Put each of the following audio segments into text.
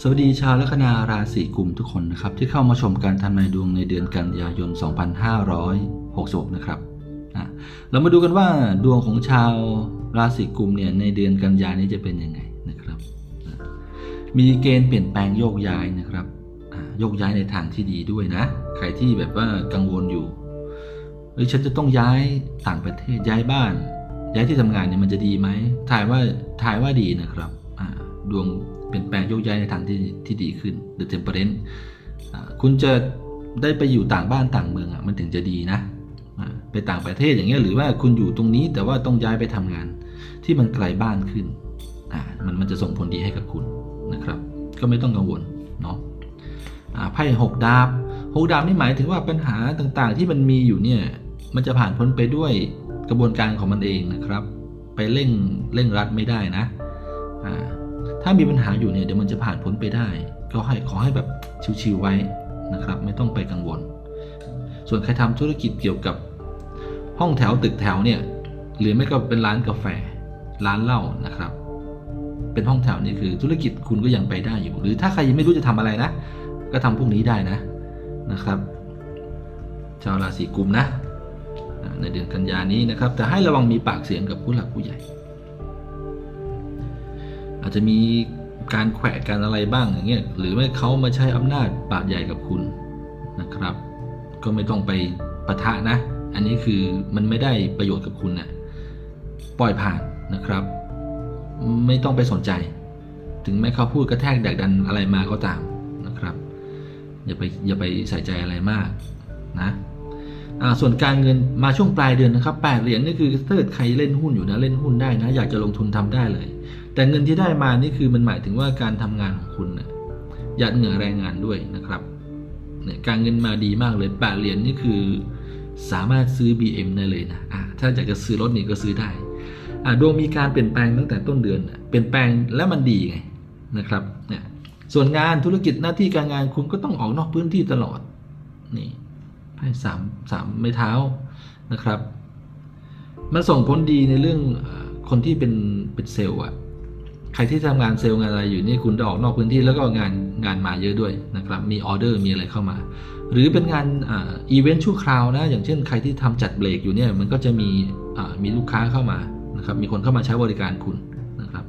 สวัสดีชาวลัคนาราศีกุมทุกคนนะครับ ที่เข้ามาชมการทำนายดวงในเดือนกันยายน 2566 นะครับเรามาดูกันว่าดวงของชาวราศีกุมเนี่ยในเดือนกันยานี้จะเป็นยังไงนะครับ มีเกณฑ์เปลี่ยนแปลงโยกย้ายนะครับโยกย้ายในทางที่ดีด้วยนะ ใครที่แบบว่ากังวลอยู่เฮ้ยฉันจะต้องย้ายต่างประเทศย้ายบ้าน ย้ายที่ทำงานเนี่ยมันจะดีไหมถ่ายว่าถ่ายว่าดีนะครับ ดวงเปลี่ยนแปลงโยกย้ายในทางที่ที่ดีขึ้น The Temperance คุณจะได้ไปอยู่ต่างบ้านต่างเมืองอะมันถึงจะดีนะไปต่างประเทศอย่างเงี้ยหรือว่าคุณอยู่ตรงนี้แต่ว่าต้องย้ายไปทำงาน ที่มันไกลบ้านขึ้นอ่ามันมันจะส่งผลดีให้กับคุณนะครับ ก็ไม่ต้องกังวลเนาะอ่าไพ่หกดาบหกดาบนี่หมายถึงว่าปัญหาต่างๆ ที่มันมีอยู่เนี่ยมันจะผ่านพ้นไปด้วยกระบวนการของมันเองนะครับ ไปเร่งเร่งรัดไม่ได้นะอ่า ถ้ามีปัญหาอยู่เนี่ยเดี๋ยวมันจะผ่านพ้นไปได้ ก็ให้ขอให้แบบชิวๆไว้นะครับ ไม่ต้องไปกังวล ส่วนใครทำธุรกิจเกี่ยวกับห้องแถวตึกแถวเนี่ยหรือไม่ก็เป็นร้านกาแฟร้านเหล้านะครับ เป็นห้องแถวนี่คือธุรกิจคุณก็ยังไปได้อยู่ หรือถ้าใครยังไม่รู้จะทำอะไรนะ ก็ทำพวกนี้ได้นะนะครับชาวราศีกุมนะ ในเดือนกันยานี้นะครับ แต่ให้ระวังมีปากเสียงกับผู้หลักผู้ใหญ่ อาจจะมีการแขวะกันอะไรบ้างอย่างเงี้ยหรือไม่เขามาใช้อำนาจบาดใหญ่กับคุณนะครับ ก็ไม่ต้องไปปะทะนะ อันนี้คือมันไม่ได้ประโยชน์กับคุณนะ่ะปล่อยผ่านนะครับ ไม่ต้องไปสนใจ ถึงแม้เขาพูดกระแทกแดกดันอะไรมาก็ตามนะครับ อย่าไปอย่าไปใส่ใจอะไรมากนะอ่าส่วนการเงินมาช่วงปลายเดือนนะครับแปดเหรียญนี่คือถ้าเกิดใครเล่นหุ้นอยู่นะเล่นหุ้นได้นะ อยากจะลงทุนทำได้เลย แต่เงินที่ได้มานี่คือมันหมายถึงว่าการทำงานของคุณนะหยัดเหงื่อแรงงานด้วยนะครับเนี่ยการเงินมาดีมากเลยแปดเหรียญนี่คือสามารถซื้อ BM ได้เลยนะอ่าถ้าอยากจะซื้อรถนี่ก็ซื้อได้อ่าดวงมีการเปลี่ยนแปลงตั้งแต่ต้นเดือน เปลี่ยนแปลงแล้วมันดีไงนะครับเนี่ยส่วนงานธุรกิจหน้าที่การงานคุณก็ต้องออกนอกพื้นที่ตลอดนี่ไพ่สามสามไม้เท้านะครับ มันส่งผลดีในเรื่องคนที่เป็นเป็นเซลล์อะ ใครที่ทำงานเซลล์งานอะไรอยู่นี่คุณได้ออกนอกพื้นที่แล้วก็งานงานมาเยอะด้วยนะครับ มีออเดอร์มีอะไรเข้ามา หรือเป็นงานอีเวนต์ชั่วคราวนะ อย่างเช่นใครที่ทำจัดเบรกอยู่เนี่ยมันก็จะมีมีลูกค้าเข้ามานะครับมีคนเข้ามาใช้บริการคุณนะครับ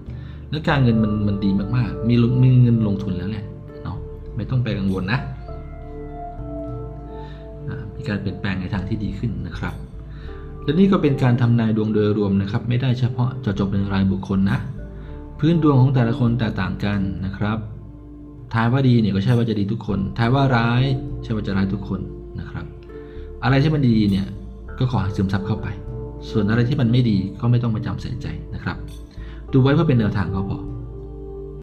แล้วการเงินมันมันดีมากๆ มีมีเงินลงทุนแล้วแหละเนาะไม่ต้องไปกังวลนะมีการเปลี่ยนแปลงในทางที่ดีขึ้นนะครับและนี่ก็เป็นการทำนายดวงโดยรวมนะครับ ไม่ได้เฉพาะเจาะจงเป็นรายบุคคลนะ พื้นดวงของแต่ละคนแตกต่างกันนะครับทายว่าดีเนี่ยก็ใช่ว่าจะดีทุกคนทายว่าร้ายใช่ว่าจะร้ายทุกคนนะครับ อะไรที่มันดีเนี่ยก็ขอให้ซึมซับเข้าไป ส่วนอะไรที่มันไม่ดีก็ไม่ต้องมาจำใส่ใจนะครับ ดูไว้เพื่อเป็นแนวทางก็พอ